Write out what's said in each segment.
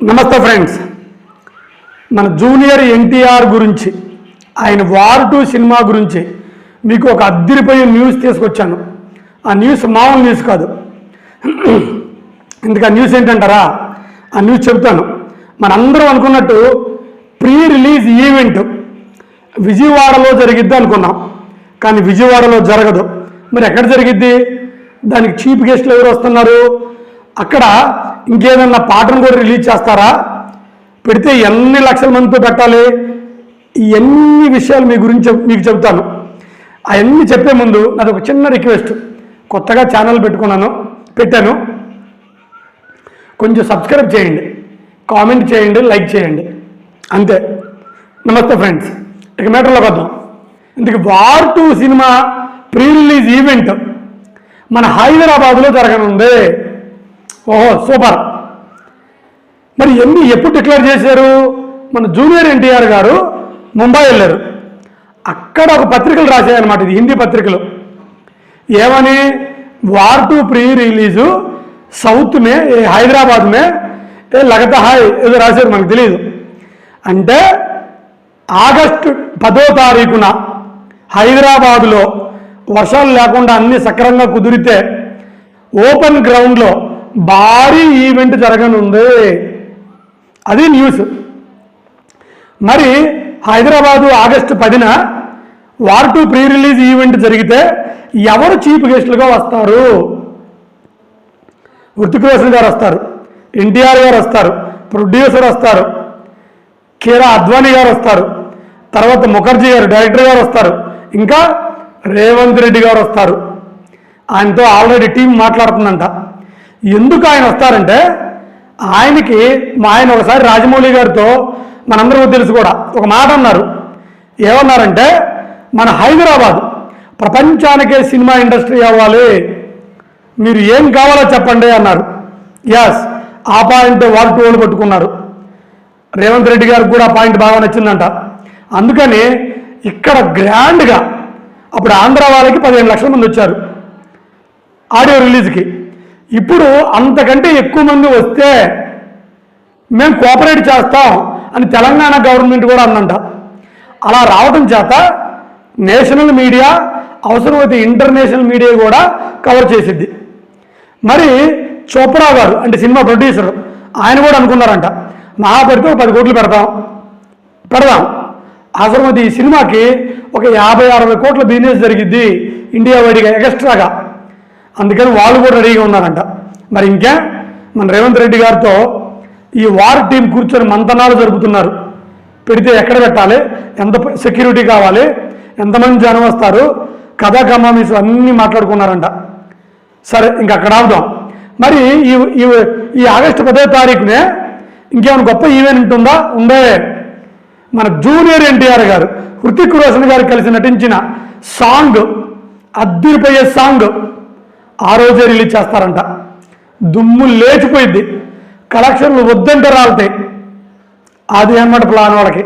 నమస్తే ఫ్రెండ్స్. మన జూనియర్ ఎన్టీఆర్ గురించి ఆయన వార్ టూ సినిమా గురించి మీకు ఒక అద్దరిపోయే న్యూస్ తీసుకొచ్చాను. ఆ న్యూస్ మామూలు న్యూస్ కాదు. ఎందుకు ఆ న్యూస్ ఏంటంటారా? ఆ న్యూస్ చెప్తాను. మనందరం అనుకున్నట్టు ప్రీ రిలీజ్ ఈవెంట్ విజయవాడలో జరిగిద్ది అనుకున్నాం. కానీ విజయవాడలో జరగదు. మరి ఎక్కడ జరిగిద్ది? దానికి చీఫ్ గెస్ట్లు ఎవరు వస్తున్నారు? అక్కడ ఇంకేదన్నా పాటను కూడా రిలీజ్ చేస్తారా? పెడితే ఎన్ని లక్షల మందితో పెట్టాలి? ఎన్ని విషయాలు మీ గురించి మీకు చెప్తాను అవన్నీ చెప్పే ముందు నాది ఒక చిన్న రిక్వెస్ట్. కొత్తగా ఛానల్ పెట్టుకున్నాను పెట్టాను. కొంచెం సబ్స్క్రైబ్ చేయండి. కామెంట్ చేయండి లైక్ చేయండి. అంతే. నమస్తే ఫ్రెండ్స్. ఇక మేటర్లోకి వద్దాం. ఇందుకు war two cinema pre release event మన హైదరాబాద్లో జరగనుంది. ఓహో సూపర్. మరి ఎన్ని ఎప్పుడు డిక్లేర్ చేశారు? మన జూనియర్ ఎన్టీఆర్ గారు ముంబై వెళ్ళారు. అక్కడ ఒక పత్రికలు రాశాయన్నమాట ఇది హిందీ పత్రికలు. ఏమని? War two pre release south మే హైదరాబాద్ మే ఏ లగత హాయ్ ఏదో రాశారు మనకు తెలియదు అంటే ఆగస్టు పదో తారీఖున హైదరాబాదులో వర్షాలు లేకుండా అన్ని సక్రంగా కుదిరితే ఓపెన్ గ్రౌండ్లో భారీ ఈవెంట్ జరగనుంది. అది న్యూస్. మరి హైదరాబాదు ఆగస్టు పదిన war two pre release event జరిగితే ఎవరు చీఫ్ గెస్టులుగా వస్తారు? హృతిక్ రోషన్ గారు వస్తారు ఎన్టీఆర్ గారు వస్తారు ప్రొడ్యూసర్ వస్తారు కీరా అద్వానీ గారు వస్తారు తర్వాత ముఖర్జీ గారు డైరెక్టర్ గారు వస్తారు ఇంకా రేవంత్ రెడ్డి గారు వస్తారు. ఆయనతో ఆల్రెడీ టీం మాట్లాడుతుందంట. ఎందుకు ఆయన వస్తారంటే ఆయనకి మా ఆయన ఒకసారి రాజమౌళి గారితో మనందరూ తెలుసు కూడా ఒక మాట అన్నారు. ఏమన్నారంటే మన హైదరాబాద్ ప్రపంచానికే సినిమా ఇండస్ట్రీ అవ్వాలి. మీరు ఏం కావాలో చెప్పండి అన్నారు. యాస్ ఆ పాయింట్ వాళ్ళు టోలు పట్టుకున్నారు రేవంత్ రెడ్డి గారికి కూడా ఆ పాయింట్ బాగా నచ్చిందంట. అందుకని ఇక్కడ గ్రాండ్గా అప్పుడు ఆంధ్ర వాళ్ళకి పదిహేను లక్షల మంది వచ్చారు. ఆడియో రిలీజ్కి ఇప్పుడు అంతకంటే ఎక్కువ మంది వస్తే మేము కోఆపరేట్ చేస్తాం అని తెలంగాణ గవర్నమెంట్ కూడా అన్నంట. అలా రావడం చేత నేషనల్ మీడియా అవసరమైతే ఇంటర్నేషనల్ మీడియా కూడా కవర్ చేసిద్ది. మరి చోప్రా గారు అంటే సినిమా ప్రొడ్యూసర్ ఆయన కూడా అనుకున్నారంట నా పెడితే ఒక పది కోట్లు పెడతాం పెడదాం. అవసరమైతే ఈ సినిమాకి ఒక యాభై అరవై కోట్ల బిజినెస్ జరిగిద్ది ఇండియా వైడ్గా ఎక్స్ట్రాగా. అందుకని వాళ్ళు కూడా రెడీగా ఉన్నారంట. మరి ఇంకా మన రేవంత్ రెడ్డి గారితో ఈ వార్ టీం కూర్చొని మంతనాలు జరుపుతున్నారు. పెడితే ఎక్కడ పెట్టాలి? ఎంత సెక్యూరిటీ కావాలి? ఎంతమంది జనం వస్తారు? కథా కమామీస్ అన్నీ మాట్లాడుకున్నారంట. సరే ఇంక అక్కడ ఆపుదాం మరి ఈ ఈ ఆగస్టు పదో తారీఖునే ఇంకేమైనా గొప్ప ఈవెంట్ ఉందా. ఉండే మన జూనియర్ ఎన్టీఆర్ గారు హృతిక్ రోషన్ గారు కలిసి నటించిన సాంగ్ అద్దరిపోయే సాంగ్ ఆ రోజే రిలీజ్ చేస్తారంట. దుమ్ము లేచిపోయింది కలెక్షన్లు వద్దంటే రాలుతాయి. అది అనమాట ప్లాన్ వాళ్ళకి.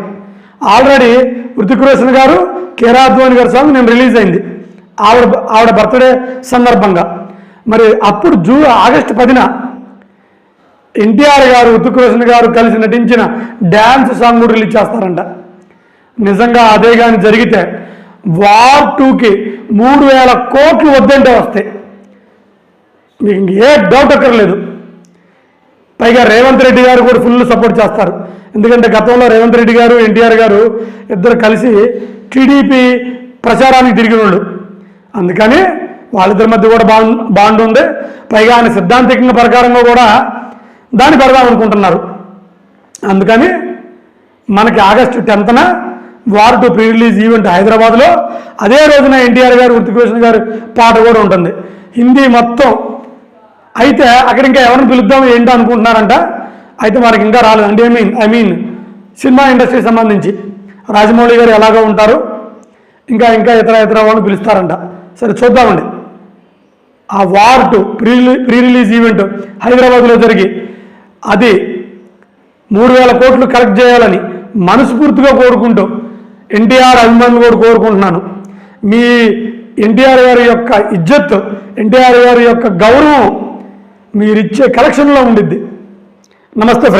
ఆల్రెడీ హృతిక్ రోషన్ గారు కేరా అద్వాని గారి సాంగ్ నేను రిలీజ్ అయింది. ఆవిడ ఆవిడ బర్త్డే సందర్భంగా. మరి అప్పుడు జూ ఆగస్టు పదిన ఎన్టీఆర్ గారు హృతిక్ రోషన్ గారు కలిసి నటించిన డ్యాన్స్ సాంగ్ కూడా రిలీజ్ చేస్తారంట. నిజంగా అదే కానీ జరిగితే వార్ టూకి మూడు వేల కోట్లు వద్దంటే వస్తాయి. మీకు ఏ డౌట్ అక్కర్లేదు. పైగా రేవంత్ రెడ్డి గారు కూడా ఫుల్ సపోర్ట్ చేస్తారు. ఎందుకంటే గతంలో రేవంత్ రెడ్డి గారు ఎన్టీఆర్ గారు ఇద్దరు కలిసి టీడీపీ ప్రచారానికి తిరిగిన వాళ్ళు అందుకని వాళ్ళిద్దరి మధ్య కూడా బాండ్ బాండ్ ఉంది. పైగా ఆయన సిద్ధాంతికంగా ప్రకారంగా కూడా దాన్ని పెడదాం అనుకుంటున్నారు. అందుకని మనకి August టెన్త్న war two pre release event హైదరాబాద్లో అదే రోజున ఎన్టీఆర్ గారు హృతిక్ గారు గారి పాట కూడా ఉంటుంది. హిందీ మొత్తం అయితే అక్కడ ఇంకా ఎవరిని పిలుద్దాం ఏంటో అనుకుంటున్నారంట. అయితే మనకి ఇంకా రాలేదు. అంటే I mean I mean cinema ఇండస్ట్రీకి సంబంధించి రాజమౌళి గారు ఎలాగో ఉంటారు. ఇంకా ఇంకా ఇతర ఇతర వాళ్ళని పిలుస్తారంట. సరే చూద్దామండి. ఆ war two pre pre release event హైదరాబాద్లో జరిగి అది మూడు వేల కోట్లు కలెక్ట్ చేయాలని మనస్ఫూర్తిగా కోరుకుంటూ ఎన్టీఆర్ అభిమానులు కూడా కోరుకుంటున్నాను. మీ ఎన్టీఆర్ గారి యొక్క ఇజ్జత్ ఎన్టీఆర్ గారి యొక్క గౌరవం మీరిచ్చే కలెక్షన్లో ఉండిద్ది. నమస్తే